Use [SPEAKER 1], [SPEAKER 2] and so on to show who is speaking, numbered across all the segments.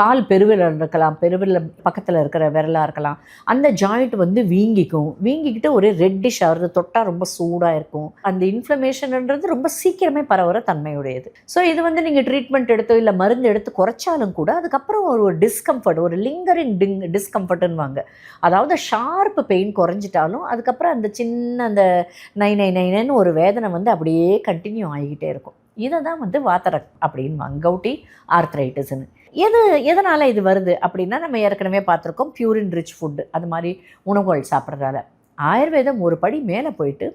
[SPEAKER 1] கால் பெருவிரல் இருக்கலாம் பெருவிரல் பக்கத்தில் இருக்கிற விரலாக இருக்கலாம். அந்த ஜாயிண்ட் வந்து வீங்கிக்கும். வீங்கிக்கிட்டு ஒரு ரெட்டிஷ் ஆகுறது தொட்டால் ரொம்ப சூடாக இருக்கும். அந்த இன்ஃப்ளமேஷன்ன்றது ரொம்ப சீக்கிரமே பரவுற தன்மையுடையது. ஸோ இது வந்து நீங்கள் ட்ரீட்மெண்ட் எடுத்தோ இல்லை மருந்து எடுத்து குறைச்சாலும் கூட அதுக்கப்புறம் ஒரு டிஸ்கம்ஃபர்ட் ஒரு லிங்கரிங் டிங் டிஸ்கம்ஃபர்ட்டுன்னுவாங்க அதாவது ஷார்ப் பெயின் குறைஞ்சிட்டாலும் அதுக்கப்புறம் அந்த சின்ன அந்த நை நை நைன் ஒரு வேதனை வந்து அப்படியே கண்டினியூ ஆகிக்கிட்டே இருக்கும். இதை தான் வந்து வாத்தரக் அப்படின்வாங்க கவுட்டி ஆர்த்ரைட்டிஸ்னு எது எதனால் இது வருது அப்படின்னா நம்ம ஏற்கனவே பார்த்துருக்கோம் பியூரின் ரிச் ஃபுட்டு அது மாதிரி உணவுகள் சாப்பிட்றதால. ஆயுர்வேதம் ஒரு படி மேலே போயிட்டு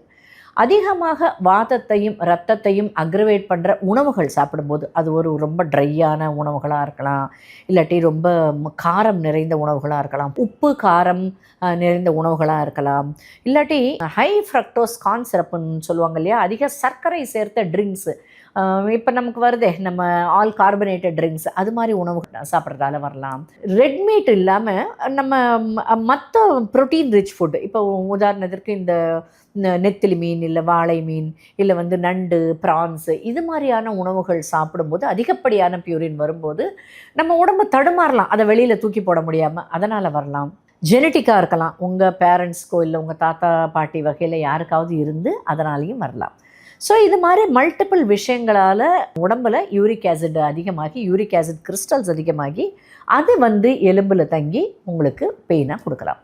[SPEAKER 1] அதிகமாக வாதத்தையும் ரத்தத்தையும் அக்ரவேட் பண்ணுற உணவுகள் சாப்பிடும்போது அது ஒரு ரொம்ப ட்ரையான உணவுகளாக இருக்கலாம். இல்லாட்டி ரொம்ப காரம் நிறைந்த உணவுகளாக இருக்கலாம். உப்பு காரம் நிறைந்த உணவுகளாக இருக்கலாம். இல்லாட்டி ஹை ஃப்ரக்டோஸ் கான் சிறப்புன்னு சொல்லுவாங்க இல்லையா? அதிக சர்க்கரை சேர்த்த ட்ரிங்க்ஸு இப்போ நமக்கு வருதே நம்ம ஆல் கார்பனேட்டட் ட்ரிங்க்ஸ் அது மாதிரி உணவு சாப்பிட்றதால வரலாம். ரெட் மீட் இல்லாமல் நம்ம மற்ற ப்ரோட்டீன் ரிச் ஃபுட் இப்போ உதாரணத்திற்கு இந்த நெத்திலி மீன் இல்லை வாழை மீன் இல்லை வந்து நண்டு ப்ரான்ஸு இது மாதிரியான உணவுகள் சாப்பிடும்போது அதிகப்படியான பியூரின் வரும்போது நம்ம உடம்பு தடுமாறலாம். அதை வெளியில் தூக்கி போட முடியாமல் அதனால் வரலாம். ஜெனட்டிக்காக இருக்கலாம். உங்கள் பேரண்ட்ஸ்க்கோ இல்லை உங்கள் தாத்தா பாட்டி வகையில் யாருக்காவது இருந்து அதனாலையும் வரலாம். ஸோ இது மாதிரி மல்டிபிள் விஷயங்களால் உடம்பில் யூரிக் ஆசிட் அதிகமாகி யூரிக் ஆசிட் கிறிஸ்டல்ஸ் அதிகமாகி அது வந்து எலும்பில் தங்கி உங்களுக்கு பெயினாக கொடுக்கலாம்.